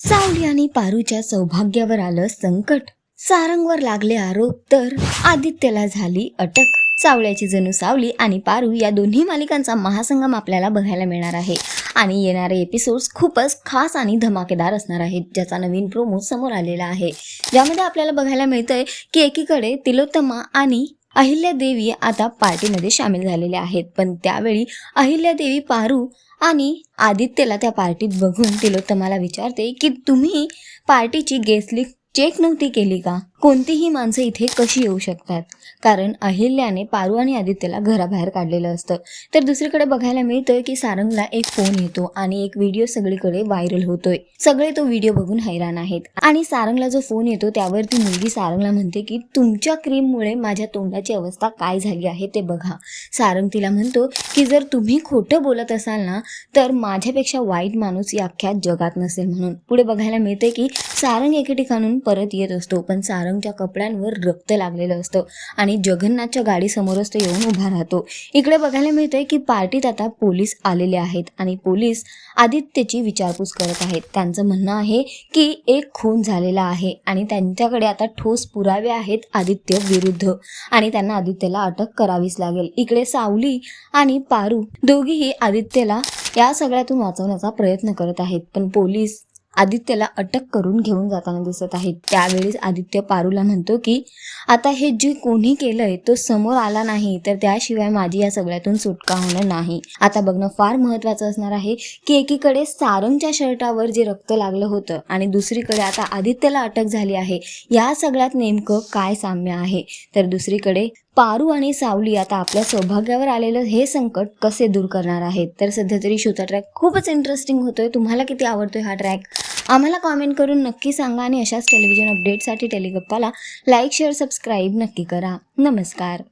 सावली आणि पारूच्या सौभाग्यावर आलं संकट. सारंगवर लागले आरोप तर आदित्यला झाली अटक. सावल्याची जणू सावली आणि पारू या दोन्ही मालिकांचा महासंगम आपल्याला बघायला मिळणार आहे. आणि येणारे एपिसोड्स खूपच खास आणि धमाकेदार असणार आहेत ज्याचा नवीन प्रोमो समोर आलेला आहे. ज्यामध्ये आपल्याला बघायला मिळतंय की एकीकडे तिलोत्तमा आणि अहिल्यादेवी आता पार्टीमध्ये सामील झालेल्या आहेत. पण त्यावेळी अहिल्यादेवी पारू आणि आदित्यला त्या पार्टीत बघून तिलोत्तमाला विचारते की तुम्ही पार्टीची गेस्ट लिस्ट चेक नव्हती केली का? कोणतीही माणसं इथे कशी येऊ शकतात? कारण अहिल्याने पारू आणि आदित्यला घराबाहेर काढलेलं असतं. तर दुसरीकडे बघायला मिळतं की सारंगला एक फोन येतो आणि एक व्हिडिओ सगळीकडे व्हायरल होतोय. सगळे तो व्हिडिओ बघून हैराण आहेत. आणि सारंगला जो फोन येतो त्यावर ती मुलगी सारंगला म्हणते की तुमच्या क्रीममुळे माझ्या तोंडाची अवस्था काय झाली आहे ते बघा. सारंग तिला म्हणतो की जर तुम्ही खोटं बोलत असाल ना तर माझ्यापेक्षा वाईट माणूस या अख्ख्या जगात नसेल म्हणून. पुढे बघायला मिळते की सारंग एके ठिकाणून परत येत असतो पण सारंग सारंगच्या कपड्यांवर रक्त लागलेलं असतं आणि जगन्नाथच्या गाडीसमोरच तो येऊन उभा राहतो. इकडे बघायला मिळतंय की पार्टीत आता पोलीस आलेले आहेत आणि पोलीस आदित्यची विचारपूस करत आहेत. त्यांचं म्हणणं आहे की एक खून झालेला आहे आणि त्यांच्याकडे आता ठोस पुरावे आहेत आदित्य विरुद्ध आणि त्यांना आदित्यला अटक करावीच लागेल. इकडे सावली आणि पारू दोघीही आदित्यला या सगळ्यातून वाचवण्याचा प्रयत्न करत आहेत. पण पोलीस आदित्यला अटक करून घेऊन जाताना दिसत आहेत. त्यावेळीच आदित्य पारूला म्हणतो की आता हे जे कोणी केलंय तो समोर आला नाही तर त्याशिवाय माझी या सगळ्यातून सुटका होणं नाही. आता बघणं फार महत्त्वाचं असणार आहे की एकीकडे सारंगच्या शर्टावर जे रक्त लागलं होतं आणि दुसरीकडे आता आदित्यला अटक झाली आहे. या सगळ्यात नेमकं काय साम्य आहे? तर दुसरीकडे पारू आणि सावली आता आपल्या सौभाग्यावर आलेलं हे संकट कसे दूर करणार आहेत? तर सध्या तरी शोचा ट्रॅक खूपच इंटरेस्टिंग होतोय. तुम्हाला किती आवडतोय हा ट्रॅक आम्हाला कॉमेंट करून नक्की सांगा आणि अशाच टेलिव्हिजन अपडेटसाठी टेलिगप्पाला लाईक शेअर सबस्क्राईब नक्की करा. नमस्कार.